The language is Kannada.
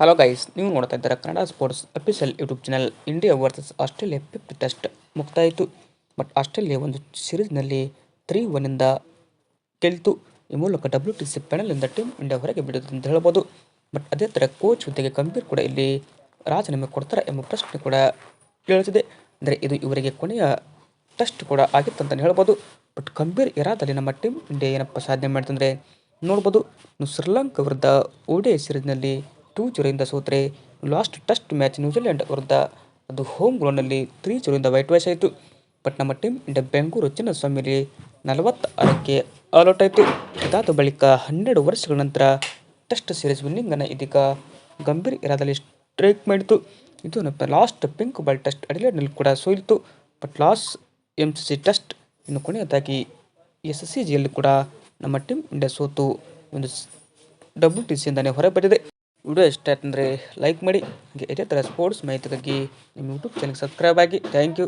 ಹಲೋ ಗೈಸ್ ನೀವು ನೋಡ್ತಾ ಇದ್ದೀರಾ Kannada sports official YouTube channel India versus Australia fifth test ಮುಕ್ತಾಯಿತು but Australia ಒಂದು ಸಿರೀಸ್ನಲ್ಲಿ ತ್ರೀ ಒನ್ನಿಂದ ಗೆಲ್ತು. ಈ ಮೂಲಕ ಡಬ್ಲ್ಯೂ ಟಿ ಸಿ ಪ್ಯಾನಲ್ನಿಂದ ಟೀಮ್ ಇಂಡಿಯಾ ಹೊರಗೆ ಬಿಡುತ್ತೆ ಅಂತ ಹೇಳ್ಬೋದು. ಬಟ್ ಅದೇ ಥರ ಕೋಚ್ ಹುದ್ದೆಗೆ ಗಂಭೀರ್ ಕೂಡ ಇಲ್ಲಿ ರಾಜೀನಾಮೆ ಕೊಡ್ತಾರೆ ಎಂಬ ಪ್ರಶ್ನೆ ಕೂಡ ಕೇಳುತ್ತಿದೆ. ಅಂದರೆ ಇದು ಇವರಿಗೆ ಕೊನೆಯ ಟೆಸ್ಟ್ ಕೂಡ ಆಗಿತ್ತು ಅಂತಲೇ ಹೇಳ್ಬೋದು. ಬಟ್ ಗಂಭೀರ್ ಇರಾದಲ್ಲಿ ನಮ್ಮ ಟೀಮ್ ಇಂಡಿಯಾ ಏನಪ್ಪ ಸಾಧನೆ ಮಾಡ್ತಂದರೆ ನೋಡ್ಬೋದು. ಶ್ರೀಲಂಕಾ ವಿರುದ್ಧ ಓಡಿಐ ಸೀರೀಸ್ನಲ್ಲಿ ಟೂ ಜೀರೋಯಿಂದ ಸೋತರೆ. ಲಾಸ್ಟ್ ಟೆಸ್ಟ್ ಮ್ಯಾಚ್ ನ್ಯೂಜಿಲೆಂಡ್ ವಿರುದ್ಧ. ಅದು ಹೋಮ್ ಗ್ರೌಂಡ್ನಲ್ಲಿ ತ್ರೀ ಜೀರೋಯಿಂದ ವೈಟ್ ವಾಶ್ ಆಯಿತು. ಬಟ್ ನಮ್ಮ ಟೀಮ್ ಇಂಡಿಯಾ ಬೆಂಗಳೂರು ಚಿನ್ನಸ್ವಾಮಿಲಿ ನಲವತ್ತಾರಕ್ಕೆ ಆಲ್ಔಟ್ ಆಯಿತು ಇದಾದ ಬಳಿಕ ಹನ್ನೆರಡು ವರ್ಷಗಳ ನಂತರ ಟೆಸ್ಟ್ ಸೀರೀಸ್ ವಿನ್ನಿಂಗನ್ನು ಇದೀಗ ಗಂಭೀರ್ ಇರಾದಲ್ಲಿ ಸ್ಟ್ರೈಕ್ ಮಾಡಿತು. ಇದು ನಮ್ಮ ಲಾಸ್ಟ್ ಪಿಂಕ್ ಬಾಲ್ ಟೆಸ್ಟ್ ಅಡಿಲೇಡ್ನಲ್ಲಿ ಕೂಡ ಸೋಲಿತು ಬಟ್ ಲಾಸ್ ಎಂ ಸಿ ಸಿ ಟೆಸ್ಟ್ ಇನ್ನು ಕೊನೆಯದಾಗಿ ಎಸ್ ಎಸ್ ಸಿ ಜಿಯಲ್ಲಿ ಕೂಡ ನಮ್ಮ ಟೀಮ್ ಇಂಡಿಯಾ ಸೋತು. ಒಂದು ಡಬ್ಲ್ಯೂ ಟಿ ಸಿಯಿಂದನೇ ಹೊರಬಂದಿದೆ ವಿಡಿಯೋ ಇಷ್ಟ ಆಯ್ತಂದರೆ ಲೈಕ್ ಮಾಡಿ, ಹಾಗೆ ಇದೇ ಥರ ಸ್ಪೋರ್ಟ್ಸ್ ಮಾಹಿತಿಗಾಗಿ ನಿಮ್ಮ ಯೂಟ್ಯೂಬ್ ಚಾನಲ್ ಸಬ್ಸ್ಕ್ರೈಬ್ ಆಗಿ. Thank you